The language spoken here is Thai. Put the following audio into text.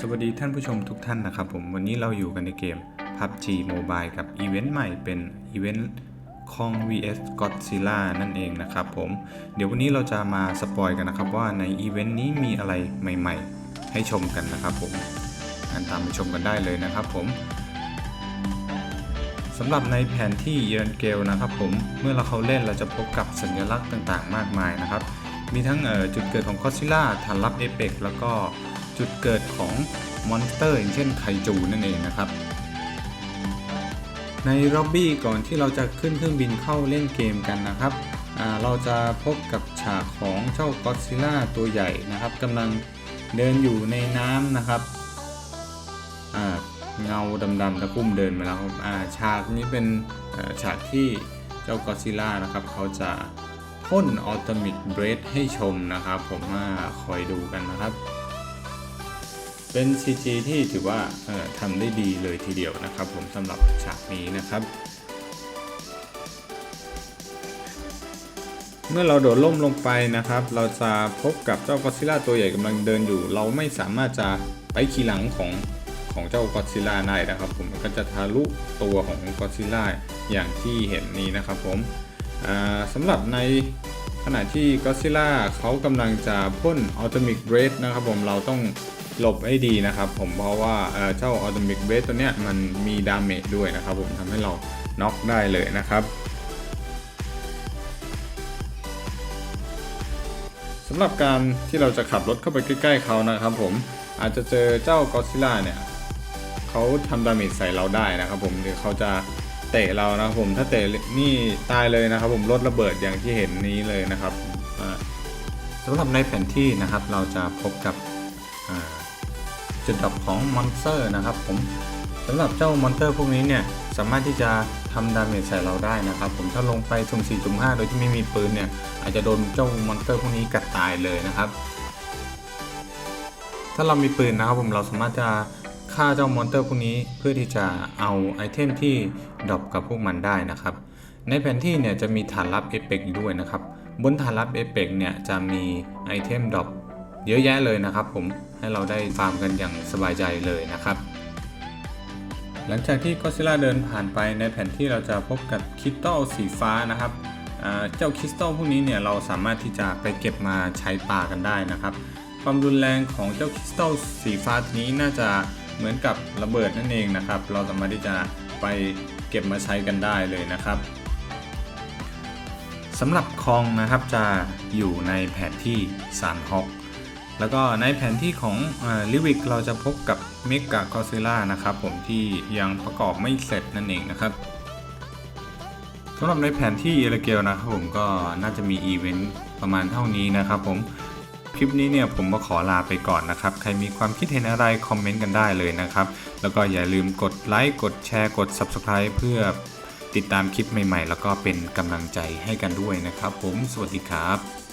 สวัสดีท่านผู้ชมทุกท่านนะครับผมวันนี้เราอยู่กันในเกม PUBG Mobile กับอีเวนต์ใหม่เป็นอีเวนต์คอง vs Godzilla นั่นเองนะครับผมเดี๋ยววันนี้เราจะมาสปอยกันนะครับว่าในอีเวนต์นี้มีอะไรใหม่ ๆ ให้ชมกันนะครับผมอันตามไปชมกันได้เลยนะครับผมสำหรับในแผนที่เยนเกลนะครับผมเมื่อเราเข้าเล่นเราจะพบกับสัญลักษณ์ต่างๆ มากมายนะครับ มีทั้งจุดเกิดของ Godzilla ฐานลับเอเปกแล้วก็ จุดเกิดของมอนสเตอร์อย่างเช่นไคจูนั่นเองนะครับ ในร็อบบี้ก่อนที่เราจะขึ้นเครื่องบินเข้าเล่นเกมกันนะครับ เราจะพบกับฉากของเจ้าก็อดซิลล่าตัวใหญ่นะครับกำลังเดินอยู่ในน้ำนะครับเงาดำๆตะคุ่มเดินมาแล้วฉากนี้เป็นฉากที่เจ้าก็อดซิลล่านะครับ เขาจะพ่นออโตมิกเบรดให้ชมนะครับ ผมว่าคอยดูกันนะครับ เป็น CG ที่ถือว่าทำได้ดีเลยทีเดียวนะครับ ผมสำหรับฉากนี้นะครับ เมื่อเราโดดล่มลงไปนะครับ เราจะพบกับเจ้าก็อซิล่าตัวใหญ่กำลังเดินอยู่ เราไม่สามารถจะไปขี่หลังของของเจ้าก็อซิล่าได้นะครับ ผมก็จะทะลุตัวของก็อซิล่าอย่างที่เห็นนี้นะครับผมสำหรับในขณะที่ก็อซิลล่าเขากำลังจะพ่นอัลติมิกเบรดนะครับผมเราต้อง หลบให้ดีนะครับผมเพราะว่าเจ้าอัลติมิกเบรดตัวเนี้ยมันมีดาเมจด้วยนะครับผมทำให้เราน็อกได้เลยนะครับสำหรับการที่เราจะขับรถเข้าไปใกล้ๆเขานะครับผมอาจจะเจอเจ้ากอซิล่าเนี่ยเขาทำดาเมจใส่เราได้นะครับผมหรือเขาจะเตะเรานะครับผมถ้าเตะนี่ตายเลยนะครับผมรถระเบิดอย่างที่เห็นนี้เลยนะครับสำหรับในแผนที่นะครับเราจะพบกับ จุดดับของมอนสเตอร์นะครับผมสำหรับเจ้ามอนสเตอร์พวกนี้เนี่ยสามารถที่จะทำดาเมจใส่เราได้นะครับผมถ้าลงไปสุ่ม4สุ่ม5โดยที่ไม่มีปืนเนี่ยอาจจะโดนเจ้ามอนสเตอร์พวกนี้กัดตายเลยนะครับ ถ้าเรามีปืนนะครับผมเราสามารถจะฆ่าเจ้ามอนสเตอร์พวกนี้เพื่อที่จะเอาไอเทมที่ดรอปกับพวกมันได้นะครับ ในแผนที่เนี่ยจะมีฐานลับเอเปกด้วยนะครับบนฐานลับเอเปกเนี่ยจะมีไอเทมดรอป เยอะแยะเลยนะครับ ผมให้เราได้ฟาร์มกันอย่างสบายใจเลยนะครับ หลังจากที่ก็ซิล่าเดินผ่านไปในแผนที่เราจะพบกับคริสตัลสีฟ้านะครับเจ้าคริสตัลพวกนี้เนี่ยเราสามารถที่จะไปเก็บมาใช้ป่ากันได้นะครับ ความรุนแรงของเจ้าคริสตัลสีฟ้านี้น่าจะเหมือนกับระเบิดนั่นเองนะครับ เราสามารถที่จะไปเก็บมาใช้กันได้เลยนะครับสำหรับคลองนะครับจะอยู่ในแผนที่ซานฮอก แล้วก็ในแผนที่ของลิวิกเราจะพบกับเมกากอซิล่านะครับผมที่ยังประกอบไม่เสร็จนั่นเองนะครับสำหรับในแผนที่เอลเกลนะครับผมก็น่าจะมีอีเวนต์ประมาณเท่านี้นะครับผมคลิปนี้เนี่ยผมก็ขอลาไปก่อนนะครับ ใครมีความคิดเห็นอะไรคอมเมนต์กันได้เลยนะครับ แล้วก็อย่าลืมกดไลค์กดแชร์กด Subscribe เพื่อติดตามคลิปใหม่ๆ แล้วก็เป็นกำลังใจให้กันด้วยนะครับ ผมสวัสดีครับ